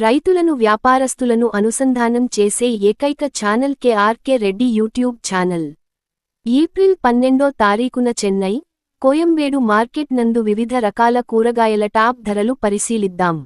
రైతులను వ్యాపారస్తులను అనుసంధానం చేసే ఏకైక channel KRK Reddy YouTube channel. April పన్నెండో తారీఖున చెన్నై కోయంబేడు మార్కెట్ నందు వివిధ రకాల కూరగాయల టాప్ ధరలు పరిశీలిద్దాం.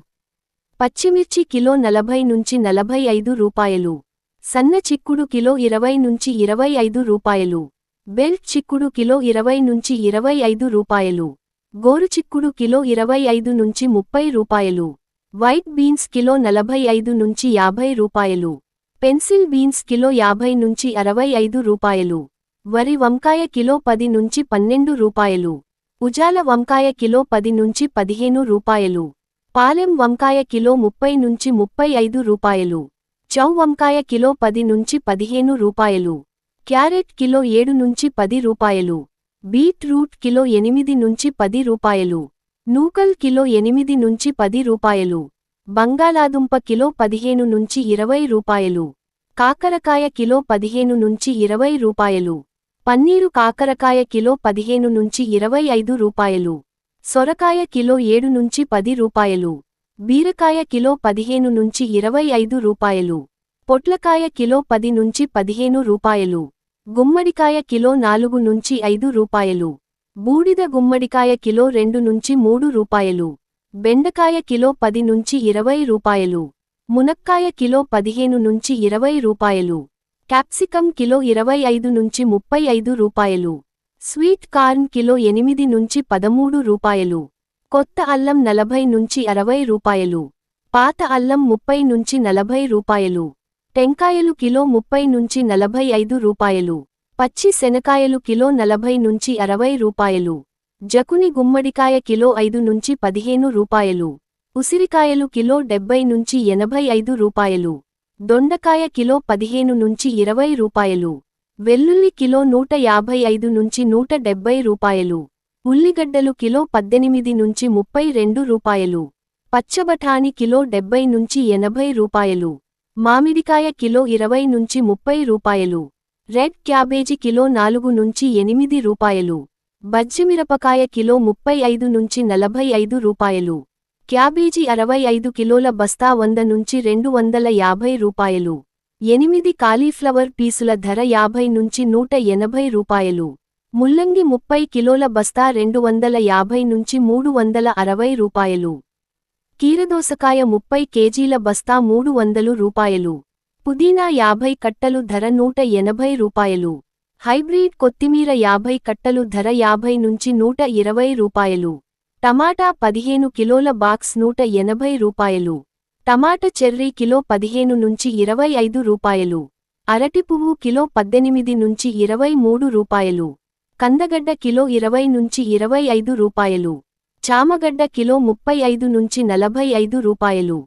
పచ్చిమిర్చి కిలో నలభై నుంచి నలభై ఐదు రూపాయలు. సన్న చిక్కుడు కిలో ఇరవై నుంచి ఇరవై ఐదు రూపాయలు. బెల్ట్ చిక్కుడు కిలో ఇరవై నుంచి ఇరవై ఐదు రూపాయలు. గోరు చిక్కుడు కిలో ఇరవై ఐదు నుంచి ముప్పై రూపాయలు. వైట్ బీన్స్ కిలో నలభై ఐదు నుంచి యాభై రూపాయలు. పెన్సిల్ బీన్స్ కిలో యాభై నుంచి అరవై ఐదు రూపాయలు. వరి వంకాయ కిలో పది నుంచి పన్నెండు రూపాయలు. ఉజాల వంకాయ కిలో పది నుంచి పదిహేను రూపాయలు. పాలెం వంకాయ కిలో ముప్పై నుంచి ముప్పై ఐదు రూపాయలు. చౌ వంకాయ కిలో పది నుంచి పదిహేను రూపాయలు. క్యారెట్ కిలో ఏడు నుంచి పది రూపాయలు. బీట్ రూట్ కిలో ఎనిమిది నుంచి పది రూపాయలు. నూకల్ కిలో ఎనిమిది నుంచి పది రూపాయలు. బంగాళాదుంప కిలో పదిహేను నుంచి ఇరవై రూపాయలు. కాకరకాయ కిలో పదిహేను నుంచి ఇరవై రూపాయలు. పన్నీరు కాకరకాయ కిలో పదిహేను నుంచి ఇరవై ఐదు రూపాయలు. సొరకాయ కిలో ఏడు నుంచి పది రూపాయలు. బీరకాయ కిలో పదిహేను నుంచి ఇరవై ఐదు రూపాయలు. పొట్లకాయ కిలో పది నుంచి పదిహేను రూపాయలు. గుమ్మడికాయ కిలో నాలుగు నుంచి ఐదు రూపాయలు. బూడిద గుమ్మడికాయ కిలో రెండు నుంచి మూడు రూపాయలు. బెండకాయ కిలో పది నుంచి ఇరవై రూపాయలు. మునక్కాయ కిలో పదిహేను నుంచి ఇరవై రూపాయలు. క్యాప్సికం కిలో ఇరవై ఐదు నుంచి ముప్పై ఐదు రూపాయలు. స్వీట్ కార్న్ కిలో ఎనిమిది నుంచి పదమూడు రూపాయలు. కొత్త అల్లం నలభై నుంచి అరవై రూపాయలు. పాత అల్లం ముప్పై నుంచి నలభై రూపాయలు. టెంకాయలు కిలో ముప్పై నుంచి నలభై ఐదు రూపాయలు. పచ్చి శనకాయలు కిలో నలభై నుంచి అరవై రూపాయలు. జకుని గుమ్మడికాయ కిలో ఐదు నుంచి పదిహేను రూపాయలు. ఉసిరికాయలు కిలో డెబ్బై నుంచి ఎనభై ఐదు రూపాయలు. దొండకాయ కిలో పదిహేను నుంచి ఇరవై రూపాయలు. వెల్లుల్లి కిలో నూట యాభై ఐదు నుంచి నూట డెబ్బై రూపాయలు. ఉల్లిగడ్డలు కిలో పద్దెనిమిది నుంచి ముప్పై రెండు రూపాయలు. పచ్చబఠాని కిలో డెబ్బై నుంచి ఎనభై రూపాయలు. మామిడికాయ కిలో ఇరవై నుంచి ముప్పై రూపాయలు. రెడ్ క్యాబేజీ కిలో నాలుగు నుంచి ఎనిమిది రూపాయలు. బజ్జిమిరపకాయ కిలో ముప్పై ఐదు నుంచి నలభై ఐదు రూపాయలు. క్యాబేజీ అరవై ఐదు కిలోల బస్తా వంద నుంచి రెండు వందల యాభై రూపాయలు. ఎనిమిది కాలీఫ్లవర్ పీసుల ధర యాభై నుంచి నూట ఎనభై రూపాయలు. ముల్లంగి ముప్పై కిలోల బస్తా రెండు వందల యాభై నుంచి మూడు వందల అరవై రూపాయలు. కీరదోసకాయ ముప్పై కేజీల బస్తా మూడు వందలు రూపాయలు. పుదీనా యాభై కట్టలు ధర నూట ఎనభై రూపాయలు. హైబ్రిడ్ కొత్తిమీర యాభై కట్టలు ధర యాభై నుంచి నూట ఇరవై రూపాయలు. టమాటా పదిహేను కిలోల బాక్స్ నూట ఎనభై రూపాయలు. టమాటా చెర్రీ కిలో పదిహేను నుంచి ఇరవై ఐదు రూపాయలు. అరటి పువ్వు కిలో పద్దెనిమిది నుంచి ఇరవై మూడు రూపాయలు. కందగడ్డ కిలో ఇరవై నుంచి ఇరవై ఐదు రూపాయలు. చామగడ్డ కిలో ముప్పై ఐదు నుంచి నలభై ఐదు రూపాయలు.